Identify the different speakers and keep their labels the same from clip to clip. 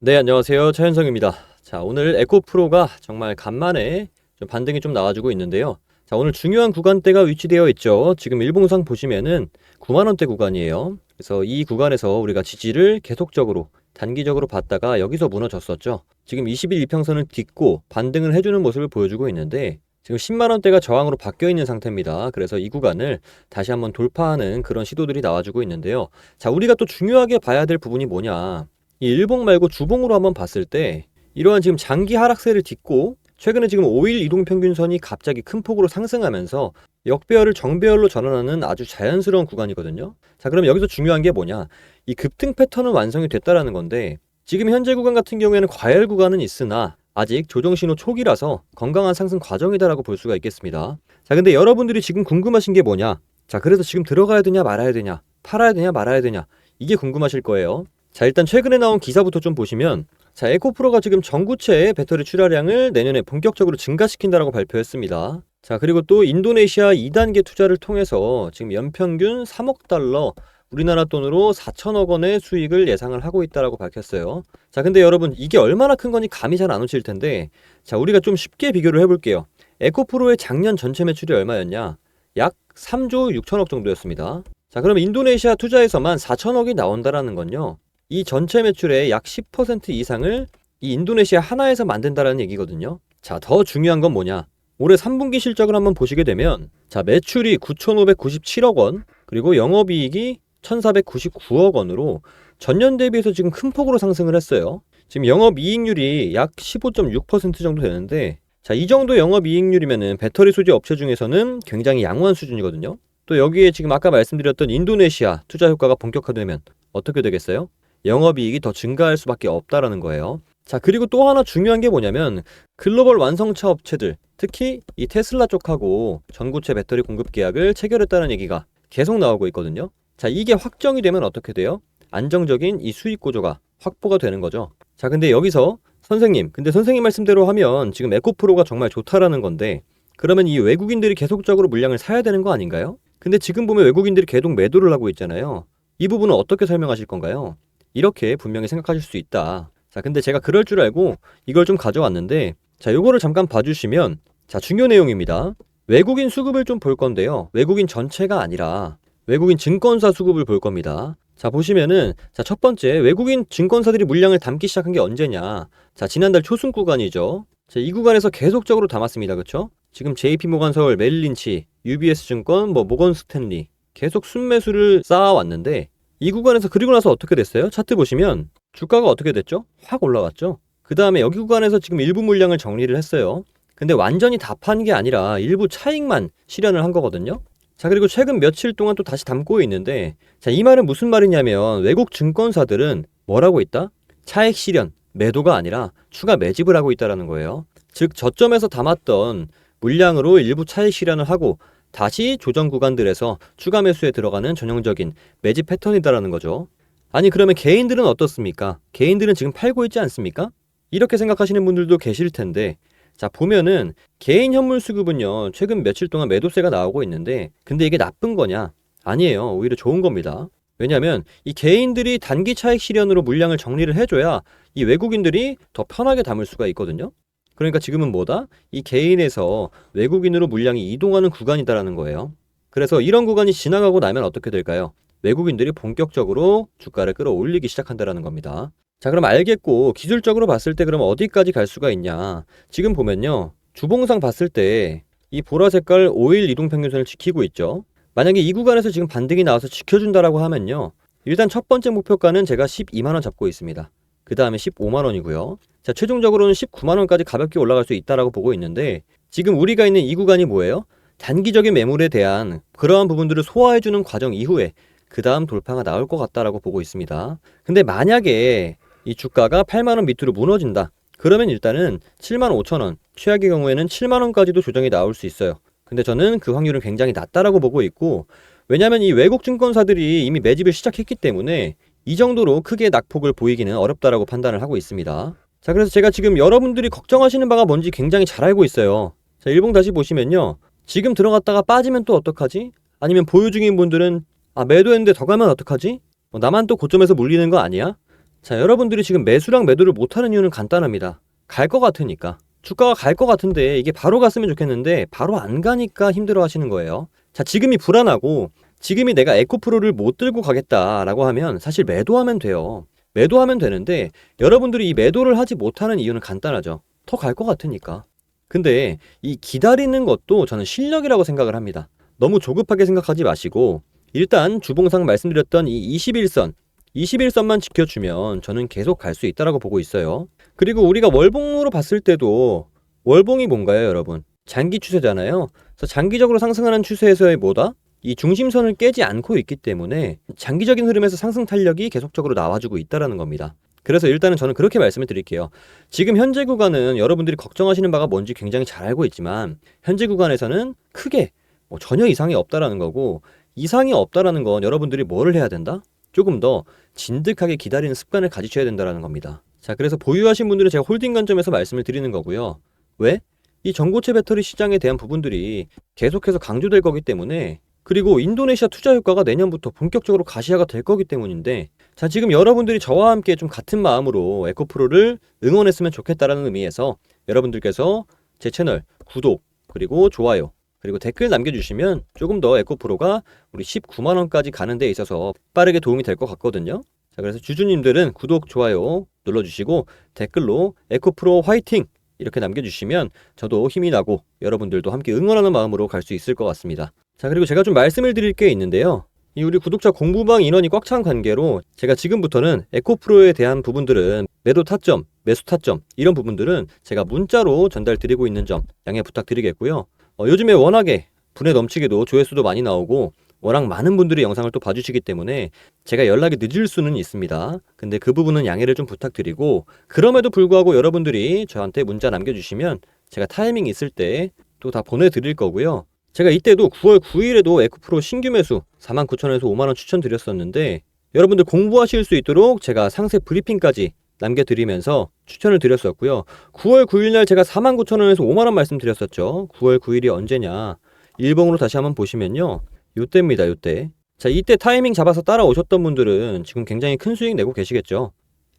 Speaker 1: 네, 안녕하세요. 차현성입니다. 자, 오늘 에코프로가 정말 간만에 좀 반등이 좀 나와주고 있는데요. 자, 오늘 중요한 구간대가 위치되어 있죠. 지금 일봉상 보시면은 9만원대 구간이에요. 그래서 이 구간에서 우리가 지지를 계속적으로 단기적으로 봤다가 여기서 무너졌었죠. 지금 20일 이평선을 딛고 반등을 해주는 모습을 보여주고 있는데 지금 10만원대가 저항으로 바뀌어 있는 상태입니다. 그래서 이 구간을 다시 한번 돌파하는 그런 시도들이 나와주고 있는데요. 자, 우리가 또 중요하게 봐야 될 부분이 뭐냐. 이 일봉 말고 주봉으로 한번 봤을 때 이러한 지금 장기 하락세를 딛고 최근에 지금 5일 이동 평균선이 갑자기 큰 폭으로 상승하면서 역배열을 정배열로 전환하는 아주 자연스러운 구간이거든요. 자, 그럼 여기서 중요한 게 뭐냐? 이 급등 패턴은 완성이 됐다라는 건데 지금 현재 구간 같은 경우에는 과열 구간은 있으나 아직 조정 신호 초기라서 건강한 상승 과정이다라고 볼 수가 있겠습니다. 자, 근데 여러분들이 지금 궁금하신 게 뭐냐? 자, 그래서 지금 들어가야 되냐 말아야 되냐? 팔아야 되냐 말아야 되냐? 이게 궁금하실 거예요. 자, 일단 최근에 나온 기사부터 좀 보시면 자, 에코프로가 지금 전구체의 배터리 출하량을 내년에 본격적으로 증가시킨다라고 발표했습니다. 자, 그리고 또 인도네시아 2단계 투자를 통해서 지금 연평균 3억 달러 우리나라 돈으로 4천억 원의 수익을 예상을 하고 있다라고 밝혔어요. 자, 근데 여러분 이게 얼마나 큰 건지 감이 잘 안 오실 텐데 자, 우리가 좀 쉽게 비교를 해 볼게요. 에코프로의 작년 전체 매출이 얼마였냐? 약 3조 6천억 정도였습니다. 자, 그럼 인도네시아 투자에서만 4천억이 나온다라는 건요. 이 전체 매출의 약 10% 이상을 이 인도네시아 하나에서 만든다라는 얘기거든요. 자, 더 중요한 건 뭐냐? 올해 3분기 실적을 한번 보시게 되면 자, 매출이 9,597억 원, 그리고 영업이익이 1,499억 원으로 전년 대비해서 지금 큰 폭으로 상승을 했어요. 지금 영업이익률이 약 15.6% 정도 되는데 자, 이 정도 영업이익률이면은 배터리 소재 업체 중에서는 굉장히 양호한 수준이거든요. 또 여기에 지금 아까 말씀드렸던 인도네시아 투자 효과가 본격화되면 어떻게 되겠어요? 영업이익이 더 증가할 수밖에 없다라는 거예요. 자, 그리고 또 하나 중요한 게 뭐냐면 글로벌 완성차 업체들, 특히 이 테슬라 쪽하고 전구체 배터리 공급 계약을 체결했다는 얘기가 계속 나오고 있거든요. 자, 이게 확정이 되면 어떻게 돼요? 안정적인 이 수익 구조가 확보가 되는 거죠. 자, 근데 여기서 선생님, 근데 선생님 말씀대로 하면 지금 에코프로가 정말 좋다라는 건데 그러면 이 외국인들이 계속적으로 물량을 사야 되는 거 아닌가요? 근데 지금 보면 외국인들이 계속 매도를 하고 있잖아요. 이 부분은 어떻게 설명하실 건가요? 이렇게 분명히 생각하실 수 있다. 자, 근데 제가 그럴 줄 알고 이걸 좀 가져왔는데 자, 요거를 잠깐 봐주시면 자, 중요 내용입니다. 외국인 수급을 좀 볼 건데요. 외국인 전체가 아니라 외국인 증권사 수급을 볼 겁니다. 자, 보시면은 자, 첫 번째 외국인 증권사들이 물량을 담기 시작한 게 언제냐? 자, 지난달 초순 구간이죠. 자, 이 구간에서 계속적으로 담았습니다. 그렇죠? 지금 JP모간 서울, 메릴린치, UBS 증권, 뭐 모건 스탠리 계속 순매수를 쌓아왔는데 이 구간에서 그리고 나서 어떻게 됐어요? 차트 보시면 주가가 어떻게 됐죠? 확 올라갔죠. 그 다음에 여기 구간에서 지금 일부 물량을 정리를 했어요. 근데 완전히 다 판 게 아니라 일부 차익만 실현을 한 거거든요. 자, 그리고 최근 며칠 동안 또 다시 담고 있는데, 자, 이 말은 무슨 말이냐면 외국 증권사들은 뭐라고 있다? 차익 실현, 매도가 아니라 추가 매집을 하고 있다라는 거예요. 즉, 저점에서 담았던 물량으로 일부 차익 실현을 하고 다시 조정 구간들에서 추가 매수에 들어가는 전형적인 매집 패턴이다라는 거죠. 아니 그러면 개인들은 어떻습니까? 개인들은 지금 팔고 있지 않습니까? 이렇게 생각하시는 분들도 계실 텐데 자 보면은 개인 현물 수급은요 최근 며칠 동안 매도세가 나오고 있는데 근데 이게 나쁜 거냐? 아니에요 오히려 좋은 겁니다. 왜냐하면 이 개인들이 단기 차익 실현으로 물량을 정리를 해줘야 이 외국인들이 더 편하게 담을 수가 있거든요. 그러니까 지금은 뭐다? 이 개인에서 외국인으로 물량이 이동하는 구간이다라는 거예요. 그래서 이런 구간이 지나가고 나면 어떻게 될까요? 외국인들이 본격적으로 주가를 끌어올리기 시작한다라는 겁니다. 자, 그럼 알겠고 기술적으로 봤을 때 그럼 어디까지 갈 수가 있냐? 지금 보면요. 주봉상 봤을 때 이 보라 색깔 5일 이동 평균선을 지키고 있죠. 만약에 이 구간에서 지금 반등이 나와서 지켜준다라고 하면요. 일단 첫 번째 목표가는 제가 12만 원 잡고 있습니다. 그 다음에 15만 원이고요. 자, 최종적으로는 19만 원까지 가볍게 올라갈 수 있다라고 보고 있는데 지금 우리가 있는 이 구간이 뭐예요? 단기적인 매물에 대한 그러한 부분들을 소화해주는 과정 이후에 그 다음 돌파가 나올 것 같다라고 보고 있습니다. 근데 만약에 이 주가가 8만 원 밑으로 무너진다. 그러면 일단은 7만 5천 원, 최악의 경우에는 7만 원까지도 조정이 나올 수 있어요. 근데 저는 그 확률은 굉장히 낮다라고 보고 있고 왜냐하면 이 외국 증권사들이 이미 매집을 시작했기 때문에 이 정도로 크게 낙폭을 보이기는 어렵다라고 판단을 하고 있습니다. 자, 그래서 제가 지금 여러분들이 걱정하시는 바가 뭔지 굉장히 잘 알고 있어요. 자, 일봉 다시 보시면요. 지금 들어갔다가 빠지면 또 어떡하지? 아니면 보유 중인 분들은 아, 매도했는데 더 가면 어떡하지? 뭐 나만 또 고점에서 물리는 거 아니야? 자, 여러분들이 지금 매수랑 매도를 못하는 이유는 간단합니다. 갈 것 같으니까. 주가가 갈 것 같은데 이게 바로 갔으면 좋겠는데 바로 안 가니까 힘들어 하시는 거예요. 자, 지금이 불안하고 지금이 내가 에코프로를 못 들고 가겠다라고 하면 사실 매도하면 돼요. 매도하면 되는데 여러분들이 이 매도를 하지 못하는 이유는 간단하죠. 더 갈 것 같으니까. 근데 이 기다리는 것도 저는 실력이라고 생각을 합니다. 너무 조급하게 생각하지 마시고 일단 주봉상 말씀드렸던 이 21선 21선만 지켜주면 저는 계속 갈 수 있다라고 보고 있어요. 그리고 우리가 월봉으로 봤을 때도 월봉이 뭔가요, 여러분? 장기 추세잖아요. 그래서 장기적으로 상승하는 추세에서의 뭐다? 이 중심선을 깨지 않고 있기 때문에 장기적인 흐름에서 상승 탄력이 계속적으로 나와주고 있다라는 겁니다. 그래서 일단은 저는 그렇게 말씀을 드릴게요. 지금 현재 구간은 여러분들이 걱정하시는 바가 뭔지 굉장히 잘 알고 있지만 현재 구간에서는 크게 뭐 전혀 이상이 없다라는 거고 이상이 없다라는 건 여러분들이 뭐를 해야 된다? 조금 더 진득하게 기다리는 습관을 가지셔야 된다라는 겁니다. 자, 그래서 보유하신 분들은 제가 홀딩 관점에서 말씀을 드리는 거고요. 왜? 이 전고체 배터리 시장에 대한 부분들이 계속해서 강조될 거기 때문에 그리고 인도네시아 투자 효과가 내년부터 본격적으로 가시화가 될 거기 때문인데 자 지금 여러분들이 저와 함께 좀 같은 마음으로 에코프로를 응원했으면 좋겠다라는 의미에서 여러분들께서 제 채널 구독 그리고 좋아요 그리고 댓글 남겨주시면 조금 더 에코프로가 우리 19만 원까지 가는 데 있어서 빠르게 도움이 될 것 같거든요. 자 그래서 주주님들은 구독 좋아요 눌러주시고 댓글로 에코프로 화이팅 이렇게 남겨주시면 저도 힘이 나고 여러분들도 함께 응원하는 마음으로 갈 수 있을 것 같습니다. 자, 그리고 제가 좀 말씀을 드릴 게 있는데요. 이 우리 구독자 공부방 인원이 꽉 찬 관계로 제가 지금부터는 에코프로에 대한 부분들은 매도 타점, 매수 타점 이런 부분들은 제가 문자로 전달 드리고 있는 점 양해 부탁드리겠고요. 어, 요즘에 워낙에 분에 넘치게도 조회수도 많이 나오고 워낙 많은 분들이 영상을 또 봐주시기 때문에 제가 연락이 늦을 수는 있습니다. 근데 그 부분은 양해를 좀 부탁드리고 그럼에도 불구하고 여러분들이 저한테 문자 남겨주시면 제가 타이밍 있을 때 또 다 보내드릴 거고요. 제가 이때도 9월 9일에도 에코프로 신규 매수 49,000원에서 5만원 추천드렸었는데 여러분들 공부하실 수 있도록 제가 상세 브리핑까지 남겨드리면서 추천을 드렸었고요. 9월 9일날 제가 49,000원에서 5만원 말씀드렸었죠. 9월 9일이 언제냐. 일봉으로 다시 한번 보시면요. 요때입니다, 요때. 자, 이때 타이밍 잡아서 따라오셨던 분들은 지금 굉장히 큰 수익 내고 계시겠죠.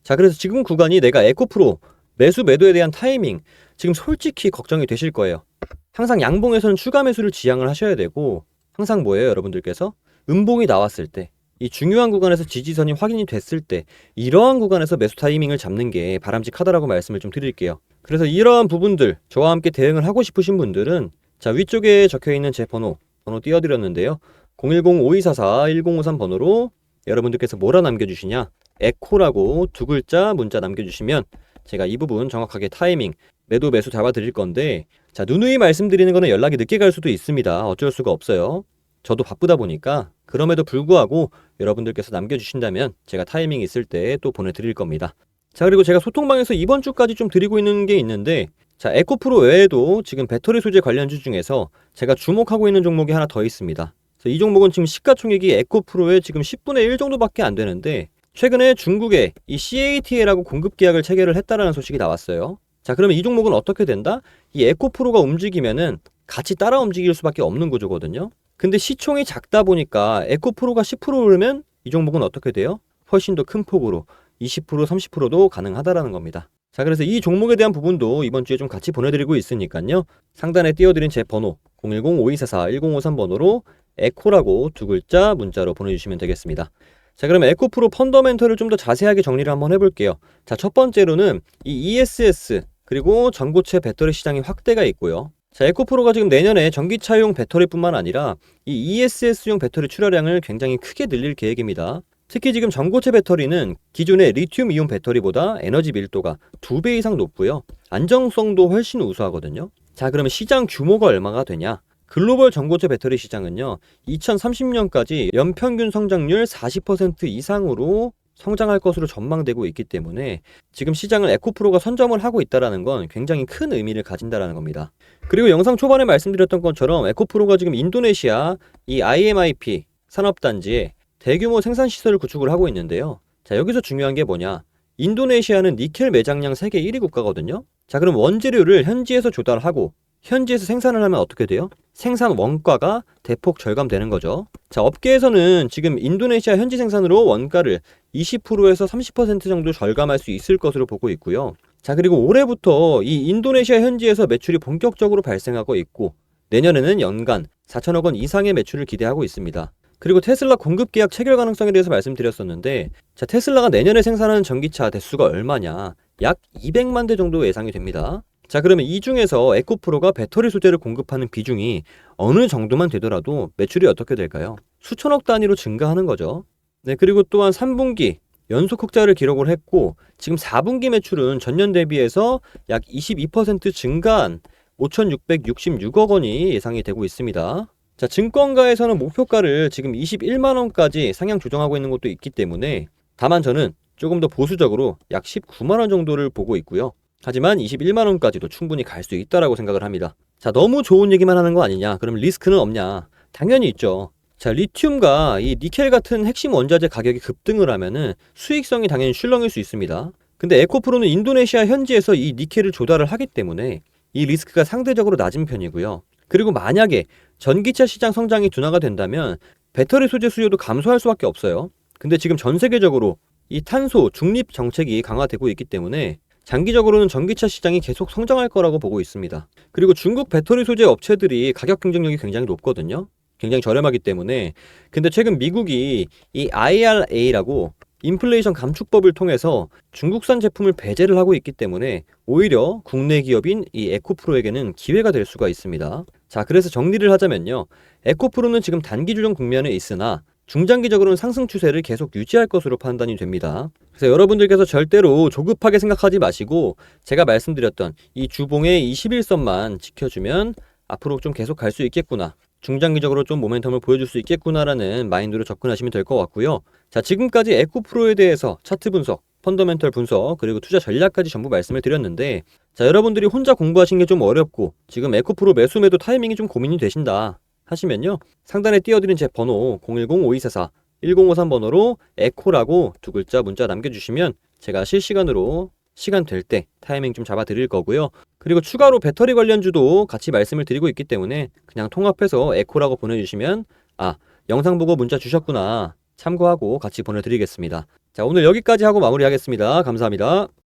Speaker 1: 자, 그래서 지금 구간이 내가 에코프로 매수 매도에 대한 타이밍 지금 솔직히 걱정이 되실 거예요. 항상 양봉에서는 추가 매수를 지향을 하셔야 되고 항상 뭐예요, 여러분들께서? 음봉이 나왔을 때 이 중요한 구간에서 지지선이 확인이 됐을 때 이러한 구간에서 매수 타이밍을 잡는 게 바람직하다라고 말씀을 좀 드릴게요. 그래서 이러한 부분들 저와 함께 대응을 하고 싶으신 분들은 자 위쪽에 적혀 있는 제 번호 번호 띄워드렸는데요. 010-5244-1053 번호로 여러분들께서 뭐라 남겨주시냐 에코라고 두 글자 문자 남겨주시면 제가 이 부분 정확하게 타이밍 매도 매수 잡아드릴 건데 자 누누이 말씀드리는 거는 연락이 늦게 갈 수도 있습니다. 어쩔 수가 없어요. 저도 바쁘다 보니까 그럼에도 불구하고 여러분들께서 남겨주신다면 제가 타이밍 있을 때 또 보내드릴 겁니다. 자 그리고 제가 소통방에서 이번 주까지 좀 드리고 있는 게 있는데 자 에코프로 외에도 지금 배터리 소재 관련주 중에서 제가 주목하고 있는 종목이 하나 더 있습니다. 이 종목은 지금 시가총액이 에코프로의 지금 10분의 1 정도밖에 안 되는데 최근에 중국에 이 CATL하고 공급 계약을 체결을 했다라는 소식이 나왔어요. 자 그러면 이 종목은 어떻게 된다? 이 에코프로가 움직이면은 같이 따라 움직일 수밖에 없는 구조거든요. 근데 시총이 작다 보니까 에코프로가 10% 오르면 이 종목은 어떻게 돼요? 훨씬 더 큰 폭으로 20% 30%도 가능하다라는 겁니다. 자 그래서 이 종목에 대한 부분도 이번 주에 좀 같이 보내드리고 있으니까요. 상단에 띄워드린 제 번호 010-5244-1053 번호로 에코라고 두 글자 문자로 보내주시면 되겠습니다. 자 그럼 에코프로 펀더멘털을 좀 더 자세하게 정리를 한번 해볼게요. 자 첫 번째로는 이 ESS 그리고 전고체 배터리 시장의 확대가 있고요. 자, 에코프로가 지금 내년에 전기차용 배터리뿐만 아니라 이 ESS용 배터리 출하량을 굉장히 크게 늘릴 계획입니다. 특히 지금 전고체 배터리는 기존의 리튬 이온 배터리보다 에너지 밀도가 두배 이상 높고요. 안정성도 훨씬 우수하거든요. 자, 그러면 시장 규모가 얼마가 되냐? 글로벌 전고체 배터리 시장은요, 2030년까지 연평균 성장률 40% 이상으로 성장할 것으로 전망되고 있기 때문에 지금 시장을 에코프로가 선점을 하고 있다는 건 굉장히 큰 의미를 가진다는 겁니다. 그리고 영상 초반에 말씀드렸던 것처럼 에코프로가 지금 인도네시아 이 IMIP 산업단지에 대규모 생산 시설을 구축을 하고 있는데요. 자, 여기서 중요한 게 뭐냐? 인도네시아는 니켈 매장량 세계 1위 국가거든요. 자, 그럼 원재료를 현지에서 조달하고 현지에서 생산을 하면 어떻게 돼요? 생산 원가가 대폭 절감되는 거죠. 자, 업계에서는 지금 인도네시아 현지 생산으로 원가를 20%에서 30% 정도 절감할 수 있을 것으로 보고 있고요. 자, 그리고 올해부터 이 인도네시아 현지에서 매출이 본격적으로 발생하고 있고 내년에는 연간 4천억 원 이상의 매출을 기대하고 있습니다. 그리고 테슬라 공급 계약 체결 가능성에 대해서 말씀드렸었는데 자, 테슬라가 내년에 생산하는 전기차 대수가 얼마냐? 약 200만 대 정도 예상이 됩니다. 자, 그러면 이 중에서 에코프로가 배터리 소재를 공급하는 비중이 어느 정도만 되더라도 매출이 어떻게 될까요? 수천억 단위로 증가하는 거죠. 네, 그리고 또한 3분기 연속 흑자를 기록을 했고 지금 4분기 매출은 전년 대비해서 약 22% 증가한 5,666억 원이 예상이 되고 있습니다. 자, 증권가에서는 목표가를 지금 21만 원까지 상향 조정하고 있는 것도 있기 때문에 다만 저는 조금 더 보수적으로 약 19만 원 정도를 보고 있고요. 하지만 21만 원까지도 충분히 갈 수 있다라고 생각을 합니다. 자, 너무 좋은 얘기만 하는 거 아니냐? 그럼 리스크는 없냐? 당연히 있죠. 자, 리튬과 이 니켈 같은 핵심 원자재 가격이 급등을 하면은 수익성이 당연히 출렁일 수 있습니다. 근데 에코프로는 인도네시아 현지에서 이 니켈을 조달을 하기 때문에 이 리스크가 상대적으로 낮은 편이고요. 그리고 만약에 전기차 시장 성장이 둔화가 된다면 배터리 소재 수요도 감소할 수밖에 없어요. 근데 지금 전 세계적으로 이 탄소 중립 정책이 강화되고 있기 때문에 장기적으로는 전기차 시장이 계속 성장할 거라고 보고 있습니다. 그리고 중국 배터리 소재 업체들이 가격 경쟁력이 굉장히 높거든요. 굉장히 저렴하기 때문에. 근데 최근 미국이 이 IRA라고 인플레이션 감축법을 통해서 중국산 제품을 배제를 하고 있기 때문에 오히려 국내 기업인 이 에코프로에게는 기회가 될 수가 있습니다. 자, 그래서 정리를 하자면요. 에코프로는 지금 단기 조정 국면에 있으나 중장기적으로는 상승 추세를 계속 유지할 것으로 판단이 됩니다. 그래서 여러분들께서 절대로 조급하게 생각하지 마시고 제가 말씀드렸던 이 주봉의 21선만 지켜주면 앞으로 좀 계속 갈 수 있겠구나. 중장기적으로 좀 모멘텀을 보여줄 수 있겠구나라는 마인드로 접근하시면 될 것 같고요. 자, 지금까지 에코프로에 대해서 차트 분석, 펀더멘털 분석, 그리고 투자 전략까지 전부 말씀을 드렸는데 자, 여러분들이 혼자 공부하시는 게 좀 어렵고 지금 에코프로 매수 매도 타이밍이 좀 고민이 되신다 하시면요. 상단에 띄워드린 제 번호 010-5244 1053 번호로 에코라고 두 글자 문자 남겨주시면 제가 실시간으로 시간 될 때 타이밍 좀 잡아 드릴 거고요. 그리고 추가로 배터리 관련주도 같이 말씀을 드리고 있기 때문에 그냥 통합해서 에코라고 보내주시면 아 영상 보고 문자 주셨구나 참고하고 같이 보내드리겠습니다. 자 오늘 여기까지 하고 마무리하겠습니다. 감사합니다.